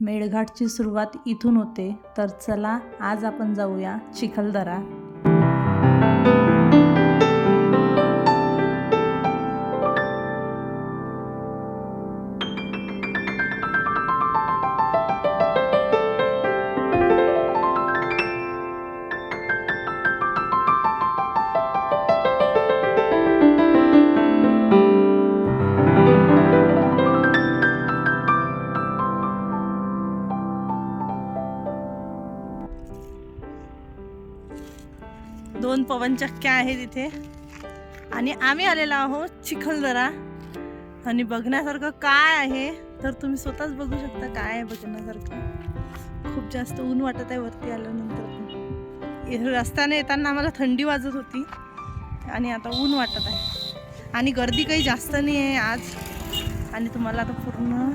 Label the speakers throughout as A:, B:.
A: मेळघाटची सुरुवात इथून होते तर चला आज आपण जाऊया चिखलदरा. दोन पवनचक्क्या आहेत इथे. आणि आम्ही आलेलो आहोत चिखलदरा. आणि बघण्यासारखं काय आहे? तर तुम्ही स्वतःच बघू शकता काय आहे बघण्यासारखं. खूप जास्त ऊन वाटत आहे वरती आल्यानंतर रस्त्याने येताना आम्हाला थंडी वाजत होती. आणि आता ऊन वाटत आहे. आणि गर्दी काही जास्त नाही आहे आज. आणि तुम्हाला आता पूर्ण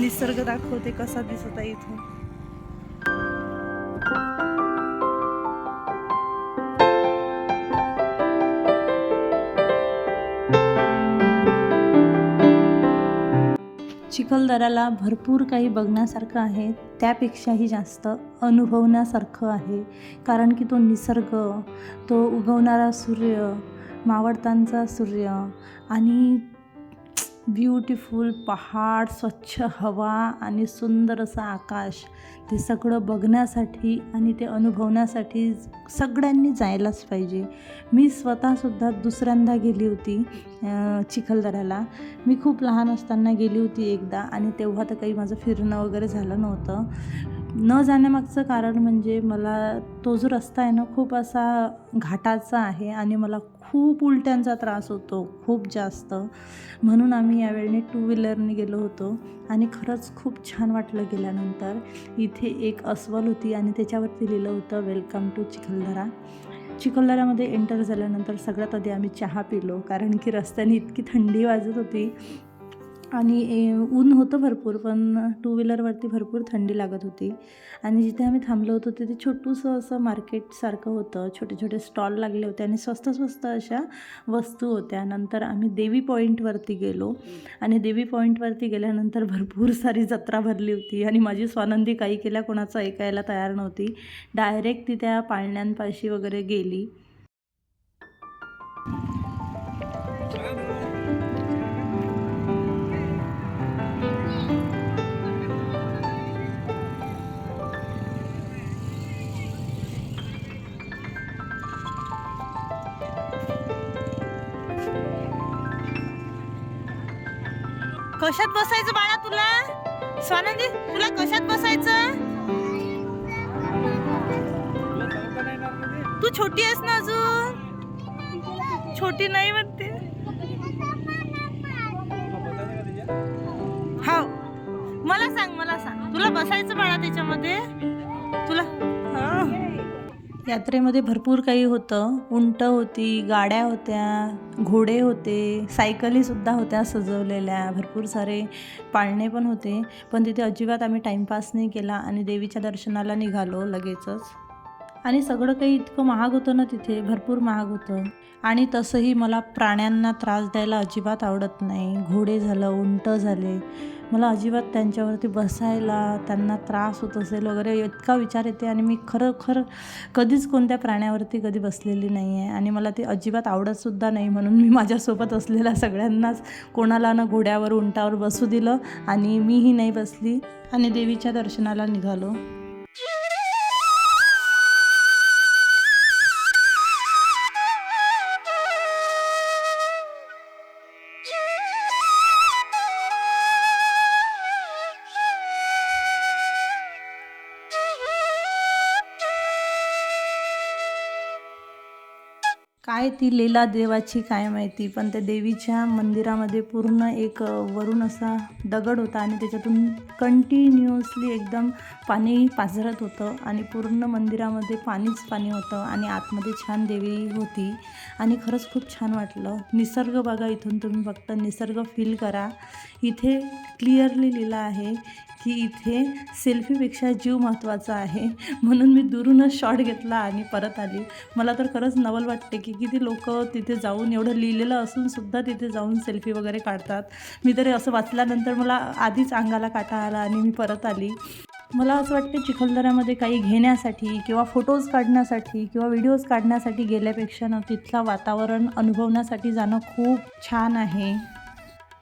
A: निसर्ग दाखवते कसा दिसत आहे इथून चिखलदऱ्याला भरपूर काही बघण्यासारखं आहे. त्यापेक्षाही जास्त अनुभवण्यासारखं आहे. कारण की तो निसर्ग तो उगवणारा सूर्य मावळतांचा सूर्य आणि ब्युटिफुल पहाड स्वच्छ हवा आणि सुंदर असं आकाश. ते सगळं बघण्यासाठी आणि ते अनुभवण्यासाठी सगळ्यांनी जायलाच पाहिजे. मी स्वतःसुद्धा दुसऱ्यांदा गेली होती चिखलदऱ्याला. मी खूप लहान असताना गेली होती एकदा आणि तेव्हा तर काही माझं फिरणं वगैरे झालं नव्हतं. न जाण्यामागचं कारण म्हणजे मला तो जो रस्ता आहे ना खूप असा घाटाचा आहे आणि मला खूप उलट्यांचा त्रास होतो खूप जास्त. म्हणून आम्ही यावेळी टू व्हीलरने गेलो होतो आणि खरंच खूप छान वाटलं गेल्यानंतर. इथे एक अस्वल होती आणि त्याच्यावरती लिहिलं होतं वेलकम टू चिखलदरा. चिखलदऱ्यामध्ये एंटर झाल्यानंतर सगळ्यात आधी आम्ही चहा पिलो कारण की रस्त्याने इतकी थंडी वाजत होती. आणि ए, ऊन होतं भरपूर पण टू व्हीलरवरती भरपूर थंडी लागत होती. आणि जिथे आम्ही थांबलो होतो तिथे छोटूसं असं मार्केटसारखं होतं. छोटे छोटे स्टॉल लागले होते आणि स्वस्त स्वस्त अशा वस्तू होत्या. नंतर आम्ही देवी पॉईंटवरती गेलो. आणि देवी पॉईंटवरती गेल्यानंतर भरपूर सारी जत्रा भरली होती. आणि माझी स्वानंदी काही केल्या कोणाचं ऐकायला तयार नव्हती. डायरेक्ट ती त्या पाळण्यांपाशी वगैरे गेली. कशात बसायचं बाळा तुला? स्वानंदी तुला कशात बसायचं? तू छोटी आहेस ना अजून? छोटी नाही म्हणते. हो मला सांग मला सांग. तुला बसायचं बाळा त्याच्यामध्ये? तुला हा. यात्रेमध्ये भरपूर काही होतं. उंट होती गाड्या होत्या घोडे होते सायकलीसुद्धा होत्या सजवलेल्या. भरपूर सारे पाळणे पण होते. पण तिथे अजिबात आम्ही टाईमपास नाही केला आणि देवीच्या दर्शनाला निघालो लगेचच. आणि सगळं काही इतकं महाग होतं ना तिथे भरपूर महाग होतं. आणि तसंही मला प्राण्यांना त्रास द्यायला अजिबात आवडत नाही. घोडे झालं उंट झाले. मला अजिबात त्यांच्यावरती बसायला त्यांना त्रास होत असेल वगैरे इतका विचार येते आणि मी खरं खरं कधीच कोणत्या प्राण्यावरती कधी बसलेली नाही आहे आणि मला ते अजिबात आवडतसुद्धा नाही म्हणून मी माझ्यासोबत असलेल्या सगळ्यांनाच कोणाला ना घोड्यावर उंटावर बसू दिलं आणि मीही नाही बसली आणि देवीच्या दर्शनाला निघालो. काय ती लीला देवाची काय माहिती पण त्या देवीच्या मंदिरामध्ये पूर्ण एक वरून असा दगड होता आणि त्याच्यातून कंटिन्युअसली एकदम पाणी पाझरत होतं आणि पूर्ण मंदिरामध्ये पाणीच पाणी होतं आणि आतमध्ये छान देवी होती. आणि खरंच खूप छान वाटलं. निसर्ग बघा इथून तुम्ही फक्त निसर्ग फील करा. इथे क्लिअरली लिहिलं आहे की इथे सेल्फीपेक्षा जीव महत्त्वाचा आहे. म्हणून मी दुरूनच शॉट घेतला आणि परत आली. मला तर खरंच नवल वाटते की किती लोक तिथे जाऊन एवढं लिहिलेलं असूनसुद्धा तिथे जाऊन सेल्फी वगैरे काढतात. मी तरी असं वाचल्यानंतर मला आधीच अंगाला काटा आला आणि मी परत आली. मला असं वाटतं चिखलदऱ्यामध्ये काही घेण्यासाठी किंवा फोटोज काढण्यासाठी किंवा व्हिडिओज काढण्यासाठी गेल्यापेक्षा ना तिथलं वातावरण अनुभवण्यासाठी जाणं खूप छान आहे.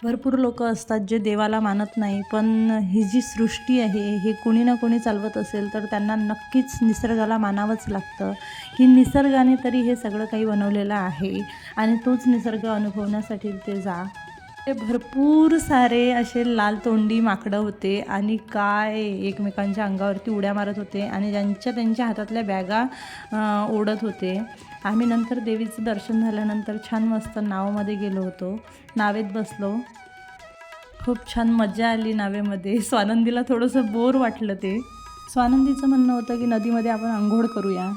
A: भरपूर लोक असतात जे देवाला मानत नाही पण ही जी सृष्टी आहे हे कोणी ना कोणी चालवत असेल तर त्यांना नक्कीच निसर्गाला मानावंच लागतं. की निसर्गाने तरी हे सगळं काही बनवलेलं आहे आणि तोच निसर्ग अनुभवण्यासाठी ते जा. ते भरपूर सारे असे लाल तोंडी माकडं होते आणि काय एकमेकांच्या अंगावरती उड्या मारत होते आणि ज्यांच्या त्यांच्या हातातल्या बॅगा ओढत होते. आम्ही नंतर देवीचं दर्शन झाल्यानंतर छान मस्त नावामध्ये गेलो होतो. नावेत बसलो. खूप छान मजा आली नावेमध्ये. स्वानंदीला थोडंसं बोर वाटलं ते. स्वानंदीचं म्हणणं होतं की नदीमध्ये आपण आंघोळ करूया.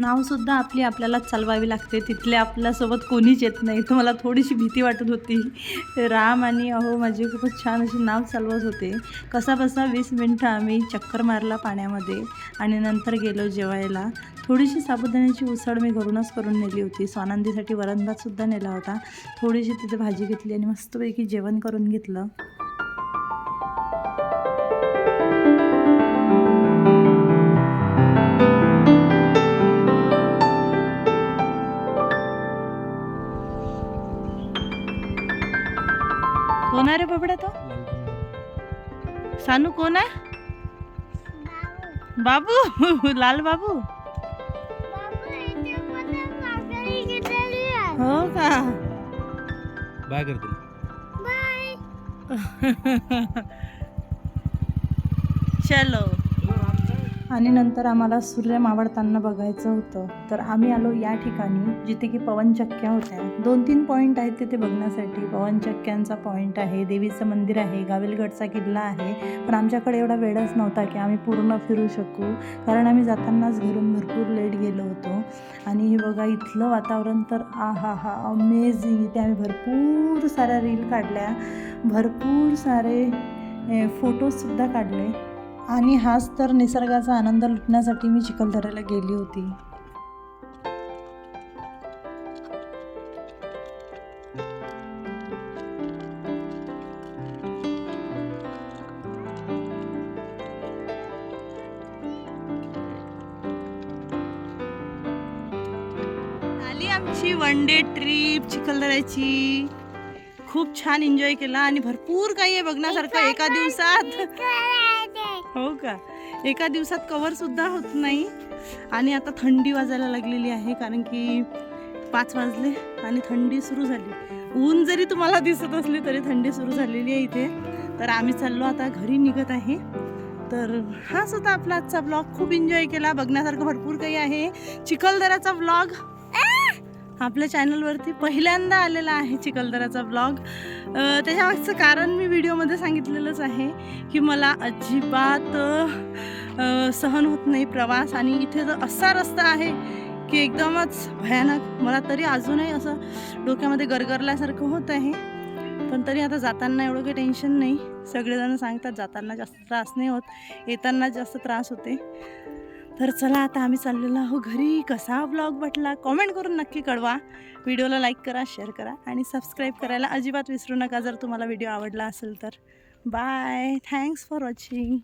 A: नावसुद्धा आपली आपल्यालाच चालवावी लागते. तिथले आपल्यासोबत कोणीच येत नाही. तर मला थोडीशी भीती वाटत होती. राम आणि अहो माझे खूपच छान अशी नाव चालवत होते. कसा बसा वीस मिनटं आम्ही चक्कर मारला पाण्यामध्ये आणि नंतर गेलो जेवायला. थोडीशी साबुदाण्याची उसळ मी घरूनच करून नेली होती. स्वानंदीसाठी वरणभातसुद्धा नेला होता. थोडीशी तिथे भाजी घेतली आणि मस्तपैकी जेवण करून घेतलं. सानू कोण आहे बाबू लाल बाबू। हो का?
B: बाय करतो
A: चलो। आणि नंतर आम्हाला सूर्य मावळताना बघायचं होतं. तर आम्ही आलो या ठिकाणी जिथे की पवनचक्क्या होत्या. दोन तीन पॉईंट आहेत तिथे बघण्यासाठी. पवनचक्क्यांचा पॉईंट आहे देवीचं मंदिर आहे गाविलगडचा किल्ला आहे. पण आमच्याकडे एवढा वेळच नव्हता की आम्ही पूर्ण फिरू शकू. कारण आम्ही जातानाच घरून भरपूर लेट गेलो होतो. आणि हे बघा इथलं वातावरण तर आ हा हा अमेझिंग इथे आम्ही भरपूर साऱ्या रील काढल्या. भरपूर सारे फोटोजसुद्धा काढले. आणि हाच तर निसर्गाचा आनंद लुटण्यासाठी मी चिखलदऱ्याला गेली होती. आली आमची वन डे ट्रिप चिखलदऱ्याची. खूप छान एन्जॉय केला आणि भरपूर काही आहे बघण्यासारखं एका दिवसात. हो का? एका दिवसात कवर सुद्धा होत नाही. आणि आता थंडी वाजायला लागलेली आहे कारण की पाच वाजले आणि थंडी सुरू झाली. ऊन जरी तुम्हाला दिसत असली तरी थंडी सुरू झालेली आहे इथे. तर आम्ही चाललो आता घरी निघत आहे. तर हा सुद्धा आपला आजचा ब्लॉग खूप एन्जॉय केला. बघण्यासारखं भरपूर काही आहे. चिखलदराचा ब्लॉग आपल्या चॅनलवरती पहिल्यांदा आलेला आहे चिखलदराचा ब्लॉग. त्याच्यामागचं कारण मी व्हिडिओमध्ये सांगितलेलंच आहे की मला अजिबात सहन होत नाही प्रवास आणि इथे तर असा रस्ता आहे की एकदमच भयानक. मला तरी अजूनही असं डोक्यामध्ये गरगरल्यासारखं होत आहे. पण तरी आता जाताना एवढं काही टेन्शन नाही. सगळेजण सांगतात जाताना जास्त त्रास नाही होत येताना जास्त त्रास होते. तर चला आता आम्ही चाललेलो आहो घरी. कसा ब्लॉग वाटला? कॉमेंट करून नक्की कळवा. व्हिडिओला लाईक करा शेअर करा आणि सबस्क्राईब करायला अजिबात विसरू नका जर तुम्हाला व्हिडिओ आवडला असेल तर. Bye thanks for watching